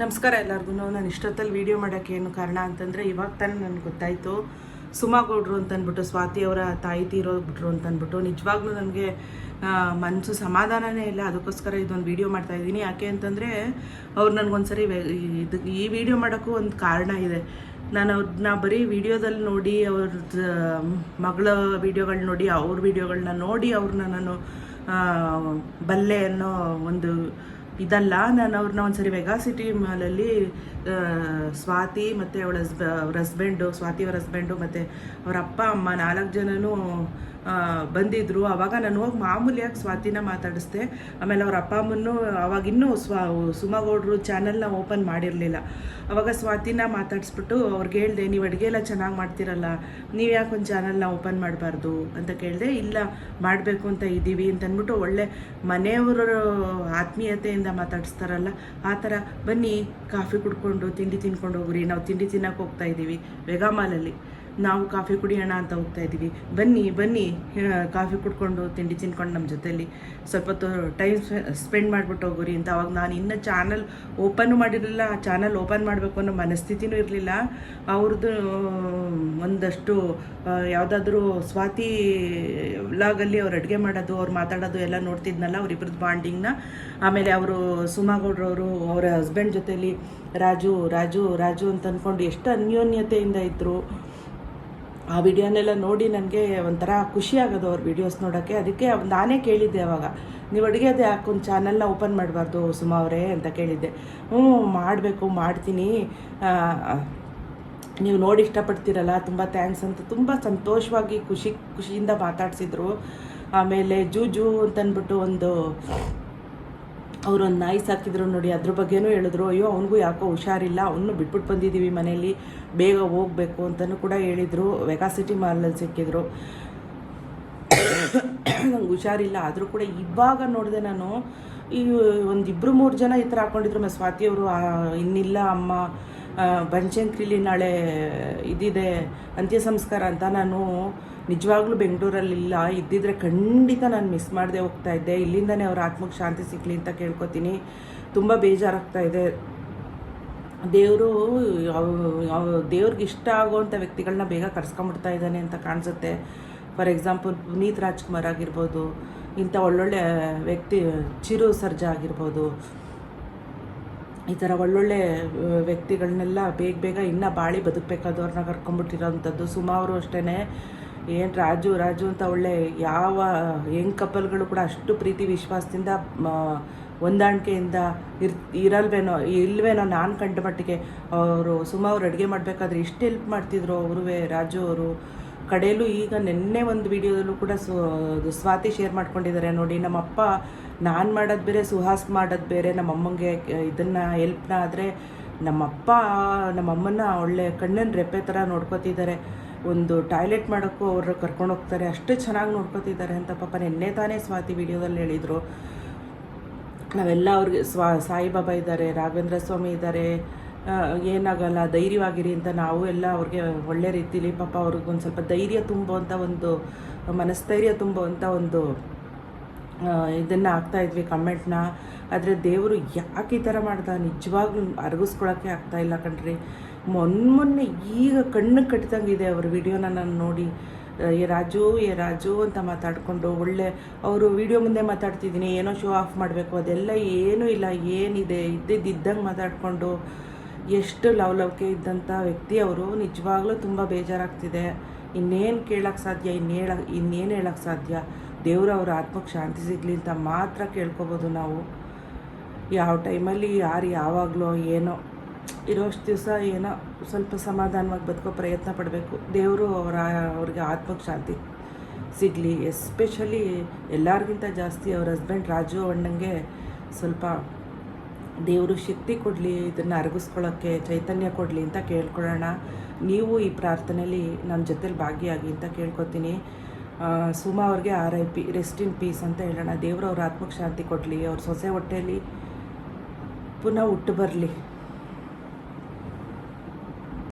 ನಮಸ್ಕಾರ ಎಲ್ಲರಿಗೂ. ನಾನು ಇಷ್ಟೊತ್ತಲ್ಲಿ ವೀಡಿಯೋ ಮಾಡೋಕ್ಕೆ ಏನು ಕಾರಣ ಅಂತಂದರೆ ಇವಾಗ ತಾನೇ ನನಗೆ ಗೊತ್ತಾಯಿತು. ಸುಮಾ ಗೌಡ್ರು ಅಂತ ಅಂದ್ಬಿಟ್ಟು ಸ್ವಾತಿ ಅವರ ತಾಯಿ ತೀರೋಗ್ಬಿಟ್ರು ಅಂತ ಅಂದ್ಬಿಟ್ಟು ನಿಜವಾಗ್ಲೂ ನನಗೆ ಮನಸ್ಸು ಸಮಾಧಾನನೇ ಇಲ್ಲ. ಅದಕ್ಕೋಸ್ಕರ ಇದೊಂದು ವೀಡಿಯೋ ಮಾಡ್ತಾ ಇದ್ದೀನಿ. ಯಾಕೆ ಅಂತಂದರೆ ಅವ್ರು ನನಗೊಂದ್ಸರಿ ಇದು, ಈ ವಿಡಿಯೋ ಮಾಡೋಕ್ಕೂ ಒಂದು ಕಾರಣ ಇದೆ. ನಾನು ಅವ್ರನ್ನ ಬರೀ ವಿಡಿಯೋದಲ್ಲಿ ನೋಡಿ ಅವ್ರದ್ದು ಮಗಳ ವಿಡಿಯೋಗಳನ್ನ ನೋಡಿ, ಅವ್ರ ವಿಡಿಯೋಗಳನ್ನ ನೋಡಿ ಅವ್ರನ್ನ ನಾನು ಬಲ್ಲೆ ಅನ್ನೋ ಒಂದು ಇದಲ್ಲ. ನಾನು ಅವ್ರನ್ನ ಒಂದ್ಸರಿ ವೆಗಾ ಸಿಟಿ ಮಾಲಲ್ಲಿ ಸ್ವಾತಿ ಮತ್ತು ಅವಳ ಹಸ್ಬ, ಅವ್ರ ಹಸ್ಬೆಂಡು, ಸ್ವಾತಿ ಅವ್ರ ಹಸ್ಬೆಂಡು ಮತ್ತು ಅವ್ರ ಅಪ್ಪ, ಅಮ್ಮ ನಾಲ್ಕು ಜನನೂ ಬಂದಿದ್ರು. ಅವಾಗ ನಾನು ಹೋಗಿ ಮಾಮೂಲಿಯಾಗಿ ಸ್ವಾತಿನ ಮಾತಾಡಿಸ್ದೆ. ಆಮೇಲೆ ಅವ್ರ ಅಪ್ಪ ಅಮ್ಮನೂ ಅವಾಗ ಇನ್ನೂ ಸ್ವಾ, ಸುಮಗೌಡರು ಚಾನಲ್ನ ಓಪನ್ ಮಾಡಿರಲಿಲ್ಲ. ಅವಾಗ ಸ್ವಾತಿನ ಮಾತಾಡಿಸ್ಬಿಟ್ಟು ಅವ್ರಿಗೆ ಹೇಳ್ದೆ, ನೀವು ಅಡುಗೆ ಎಲ್ಲ ಚೆನ್ನಾಗಿ ಮಾಡ್ತೀರಲ್ಲ, ನೀವು ಯಾಕೆ ಒಂದು ಚಾನಲ್ನ ಓಪನ್ ಮಾಡಬಾರ್ದು? ಅಂತ ಕೇಳಿದೆ, ಇಲ್ಲ, ಮಾಡಬೇಕು ಅಂತ ಇದ್ದೀವಿ ಅಂತ ಅಂದ್ಬಿಟ್ಟು ಒಳ್ಳೆ ಮನೆಯವರ ಆತ್ಮೀಯತೆಯಿಂದ ಮಾತಾಡಿಸ್ತಾರಲ್ಲ, ಆ ಥರ ಬನ್ನಿ, ಕಾಫಿ ಕುಡ್ಕೊಂಡು, ತಿಂಡಿ ತಿನ್ಕೊಂಡು ಹೋಗ್ರಿ. ನಾವು ತಿಂಡಿ ತಿನ್ನಕ್ಕೆ ಹೋಗ್ತಾ ಇದ್ದೀವಿ. ವೆಗಾಮಾಲಲ್ಲಿ ನಾವು ಕಾಫಿ ಕುಡಿಯೋಣ ಅಂತ ಹೋಗ್ತಾ ಇದ್ದೀವಿ. ಬನ್ನಿ ಬನ್ನಿ ಕಾಫಿ ಕುಡ್ಕೊಂಡು ತಿಂಡಿ ತಿನ್ಕೊಂಡು ನಮ್ಮ ಜೊತೆಯಲ್ಲಿ ಸ್ವಲ್ಪ ಹೊತ್ತು ಟೈಮ್ ಸ್ಪೆಂಡ್ ಮಾಡಿಬಿಟ್ಟು ಹೋಗೋರಿ ಅಂತ ಅವಾಗ ನಾನು ಇನ್ನೂ ಚಾನಲ್ ಓಪನ್ ಮಾಡಿರಲಿಲ್ಲ. ಚಾನಲ್ ಓಪನ್ ಮಾಡಬೇಕು ಅನ್ನೋ ಮನಸ್ಥಿತಿನೂ ಇರಲಿಲ್ಲ. ಅವ್ರದ್ದು, ಒಂದಷ್ಟು ಯಾವುದಾದ್ರೂ ಸ್ವಾತಿ ವ್ಲಾಗಲ್ಲಿ ಅವ್ರು ಅಡುಗೆ ಮಾಡೋದು, ಅವ್ರು ಮಾತಾಡೋದು ಎಲ್ಲ ನೋಡ್ತಿದ್ನಲ್ಲ ಅವ್ರಿಬ್ರದ್ದು ಬಾಂಡಿಂಗ್ನ. ಆಮೇಲೆ ಅವರು ಸುಮಾಗೌಡ್ರವರು, ಅವರ ಹಸ್ಬೆಂಡ್ ಜೊತೆಯಲ್ಲಿ ರಾಜು ರಾಜು ರಾಜು ಅಂತ ಅಂದ್ಕೊಂಡು ಎಷ್ಟು ಅನ್ಯೋನ್ಯತೆಯಿಂದ ಇದ್ದರು ಆ ವಿಡಿಯೋನೆಲ್ಲ ನೋಡಿ ನನಗೆ ಒಂಥರ ಖುಷಿ ಆಗೋದು ಅವ್ರ ವಿಡಿಯೋಸ್ ನೋಡೋಕ್ಕೆ ಅದಕ್ಕೆ ನಾನೇ ಕೇಳಿದ್ದೆ ಅವಾಗ. ನೀವು ಅಡುಗೆದು ಅದೇ ಒಂದು ಚಾನಲ್ನ ಓಪನ್ ಮಾಡಬಾರ್ದು ಸುಮಾ ಅವರೇ ಅಂತ ಕೇಳಿದ್ದೆ. ಹ್ಞೂ, ಮಾಡಬೇಕು, ಮಾಡ್ತೀನಿ. ನೀವು ನೋಡಿ ಇಷ್ಟಪಡ್ತೀರಲ್ಲ, ತುಂಬ ಥ್ಯಾಂಕ್ಸ್ ಅಂತ ತುಂಬ ಸಂತೋಷವಾಗಿ ಖುಷಿ, ಖುಷಿಯಿಂದ ಮಾತಾಡ್ಸಿದ್ರು. ಆಮೇಲೆ ಜೂಜು ಅಂತಂದ್ಬಿಟ್ಟು ಒಂದು ಅವರು ಒಂದು ನಾಯಿ ಸಾಕಿದ್ರು ನೋಡಿ, ಅದ್ರ ಬಗ್ಗೆನೂ ಹೇಳಿದ್ರು, ಅಯ್ಯೋ, ಅವನಿಗೂ ಯಾಕೋ ಹುಷಾರಿಲ್ಲ, ಅವನು ಬಿಟ್ಬಿಟ್ಟು ಬಂದಿದ್ದೀವಿ ಮನೇಲಿ ಬೇಗ ಹೋಗಬೇಕು ಅಂತಲೂ ಕೂಡ ಹೇಳಿದರು ವೆಗಾಸಿಟಿ ಮಾಲಲ್ಲಿ ಸಿಕ್ಕಿದ್ರು. ನಂಗೆ ಹುಷಾರಿಲ್ಲ, ಆದರೂ ಕೂಡ ಇವಾಗ ನೋಡಿದೆ ನಾನು ಈ ಒಂದು ಇಬ್ಬರು ಮೂರು ಜನ ಈ ಥರ ಹಾಕ್ಕೊಂಡಿದ್ರು ಸ್ವಾತಿ ಸ್ವಾತಿಯವರು ಇನ್ನಿಲ್ಲ ಅಮ್ಮ ಬಂಚಂಕ್ರಿಲಿ ನಾಳೆ ಇದಿದೆ ಅಂತ್ಯ ಸಂಸ್ಕಾರ ಅಂತ ನಾನು ನಿಜವಾಗ್ಲೂ ಬೆಂಗಳೂರಲ್ಲಿಲ್ಲ ಇದ್ದಿದ್ರೆ ಖಂಡಿತ ನಾನು ಮಿಸ್ ಮಾಡದೆ ಹೋಗ್ತಾ ಇದ್ದೆ. ಇಲ್ಲಿಂದನೇ ಅವ್ರ ಆತ್ಮಕ್ಕೆ ಶಾಂತಿ ಸಿಗಲಿ ಅಂತ ಕೇಳ್ಕೊತೀನಿ. ತುಂಬ ಬೇಜಾರಾಗ್ತಾ ಇದೆ. ದೇವರು ದೇವ್ರಿಗೆ ಇಷ್ಟ ಆಗುವಂಥ ವ್ಯಕ್ತಿಗಳನ್ನ ಬೇಗ ಕರ್ಸ್ಕೊಂಬಿಡ್ತಾ ಇದ್ದಾನೆ ಅಂತ ಕಾಣಿಸುತ್ತೆ. ಫಾರ್ ಎಕ್ಸಾಂಪಲ್ ಪುನೀತ್ ರಾಜ್ಕುಮಾರ್ ಆಗಿರ್ಬೋದು ಇಂಥ ಒಳ್ಳೊಳ್ಳೆ ವ್ಯಕ್ತಿ, ಚಿರು ಸರ್ಜಾ ಆಗಿರ್ಬೋದು, ಈ ಥರ ಒಳ್ಳೊಳ್ಳೆ ವ್ಯಕ್ತಿಗಳನ್ನೆಲ್ಲ ಬೇಗ ಬೇಗ ಇನ್ನೂ ಬಾಳಿ ಬದುಕಬೇಕಾದವ್ರನ್ನ ಕರ್ಕೊಂಬಿಟ್ಟಿರೋವಂಥದ್ದು ಸುಮಾರು ಅಷ್ಟೇ ಏನು ರಾಜು ರಾಜು ಅಂತ ಒಳ್ಳೆ ಯಾವ ಹೆಂಗ್ ಕಪಲ್ಗಳು ಕೂಡ ಅಷ್ಟು ಪ್ರೀತಿ ವಿಶ್ವಾಸದಿಂದ ಹೊಂದಾಣಿಕೆಯಿಂದ ಇರ್, ಇರಲ್ವೇನೋ, ಇಲ್ವೇನೋ ನಾನು ಕಂಡ ಮಟ್ಟಿಗೆ, ಅವರು ಸುಮಾ ಅವ್ರು ಅಡುಗೆ ಮಾಡಬೇಕಾದ್ರೆ ಎಷ್ಟು ಹೆಲ್ಪ್ ಮಾಡ್ತಿದ್ರು ಅವರುವೆ, ರಾಜು ಅವರು. ಕಡೆಯಲ್ಲೂ ಈಗ ನಿನ್ನೆ ಒಂದು ವಿಡಿಯೋದಲ್ಲೂ ಕೂಡ ಸು ಸ್ವಾತಿ ಶೇರ್ ಮಾಡ್ಕೊಂಡಿದ್ದಾರೆ ನೋಡಿ. ನಮ್ಮಪ್ಪ ನಾನು ಮಾಡೋದು ಬೇರೆ, ಸುಹಾಸ್ ಮಾಡೋದು ಬೇರೆ, ನಮ್ಮಮ್ಮಂಗೆ ಇದನ್ನು ಹೆಲ್ಪ್ನ ಆದರೆ ನಮ್ಮಪ್ಪ ನಮ್ಮಮ್ಮನ ಒಳ್ಳೆ ಕಣ್ಣಿನ ರೆಪ್ಪೆ ಥರ ನೋಡ್ಕೋತಿದ್ದಾರೆ. ಒಂದು ಟಾಯ್ಲೆಟ್ ಮಾಡೋಕ್ಕೂ ಅವರು ಕರ್ಕೊಂಡು ಹೋಗ್ತಾರೆ. ಅಷ್ಟು ಚೆನ್ನಾಗಿ ನೋಡ್ಕೋತಿದ್ದಾರೆ ಅಂತ ಪಾಪ ನಿನ್ನೆ ತಾನೇ ಸ್ವಾತಿ ವಿಡಿಯೋದಲ್ಲಿ ಹೇಳಿದರು. ನಾವೆಲ್ಲ ಅವ್ರಿಗೆ ಸ್ವಾ ಸಾಯಿಬಾಬಾ ಇದ್ದಾರೆ, ರಾಘವೇಂದ್ರ ಸ್ವಾಮಿ ಇದ್ದಾರೆ ಏನಾಗಲ್ಲ, ಧೈರ್ಯವಾಗಿರಿ ಅಂತ ನಾವು ಎಲ್ಲ ಅವ್ರಿಗೆ ಒಳ್ಳೆ ರೀತಿಲಿ ಪಾಪ ಅವ್ರಿಗೊಂದು ಸ್ವಲ್ಪ ಧೈರ್ಯ ತುಂಬುವಂಥ ಒಂದು, ಮನಸ್ಥೈರ್ಯ ತುಂಬುವಂಥ ಒಂದು ಇದನ್ನು ಹಾಕ್ತಾ ಇದ್ವಿ ಕಮೆಂಟ್ನ ಆದರೆ ದೇವರು ಯಾಕೆ ಈ ಥರ ಮಾಡ್ದ? ನಿಜವಾಗ್ಲೂ ಅರಗಿಸ್ಕೊಳಕ್ಕೆ ಆಗ್ತಾ ಇಲ್ಲ ಕಣ್ರಿ. ಮೊನ್ನೆ ಮೊನ್ನೆ ಈಗ ಕಣ್ಣು ಕಟ್ಟಿದಂಗಿದೆ ಅವ್ರ ವಿಡಿಯೋನ ನಾನು ನೋಡಿ. ಏ ರಾಜು ಏ ರಾಜು ಅಂತ ಮಾತಾಡಿಕೊಂಡು ಒಳ್ಳೆ, ಅವರು ವಿಡಿಯೋ ಮುಂದೆ ಮಾತಾಡ್ತಿದ್ದೀನಿ ಏನೋ ಶೋ ಆಫ್ ಮಾಡಬೇಕು, ಅದೆಲ್ಲ ಏನೂ ಇಲ್ಲ, ಏನಿದೆ ಇದ್ದಿದ್ದಂಗೆ ಮಾತಾಡಿಕೊಂಡು ಎಷ್ಟು ಲವಲವಿಕೆ ಇದ್ದಂಥ ವ್ಯಕ್ತಿ ಅವರು ನಿಜವಾಗ್ಲೂ ತುಂಬ ಬೇಜಾರಾಗ್ತಿದೆ. ಇನ್ನೇನು ಕೇಳೋಕ್ಕೆ ಸಾಧ್ಯ ಇನ್ನೇಳ ಇನ್ನೇನು ಹೇಳೋಕ್ಕೆ ಸಾಧ್ಯ? ದೇವರು ಅವ್ರ ಆತ್ಮಕ್ಕೆ ಶಾಂತಿ ಸಿಗಲಿ ಅಂತ ಮಾತ್ರ ಕೇಳ್ಕೊಬೋದು ನಾವು. ಯಾವ ಟೈಮಲ್ಲಿ ಯಾರು ಯಾವಾಗಲೋ ಏನೋ, ಇರೋಷ್ಟು ದಿವಸ ಏನೋ ಸ್ವಲ್ಪ ಸಮಾಧಾನವಾಗಿ ಬದುಕೋ ಪ್ರಯತ್ನ ಪಡಬೇಕು. ದೇವರು ಅವರ, ಅವ್ರಿಗೆ ಆತ್ಮಕ್ಕೆ ಶಾಂತಿ ಸಿಗಲಿ. ಎಸ್ಪೆಷಲಿ ಎಲ್ಲರಿಗಿಂತ ಜಾಸ್ತಿ ಅವ್ರ ಹಸ್ಬೆಂಡ್ ರಾಜು ಅಣ್ಣಂಗೆ ಸ್ವಲ್ಪ ದೇವರು ಶಕ್ತಿ ಕೊಡಲಿ, ಇದನ್ನು ಅರಗಿಸ್ಕೊಳ್ಳೋಕ್ಕೆ ಚೈತನ್ಯ ಕೊಡಲಿ ಅಂತ ಕೇಳ್ಕೊಳ್ಳೋಣ. ನೀವು ಈ ಪ್ರಾರ್ಥನೆಯಲ್ಲಿ ನನ್ನ ಜೊತೆಲಿ ಭಾಗಿಯಾಗಿ ಅಂತ ಕೇಳ್ಕೊತೀನಿ. ಸುಮಾ ಅವ್ರಿಗೆ R I P rest in peace ಅಂತ ಹೇಳೋಣ. ದೇವರು ಅವ್ರ ಆತ್ಮಕ್ಕೆ ಶಾಂತಿ ಕೊಡಲಿ, ಅವ್ರ ಸೊಸೆ ಹೊಟ್ಟೆಯಲ್ಲಿ ಪುನಃ ಹುಟ್ಟು ಬರಲಿ.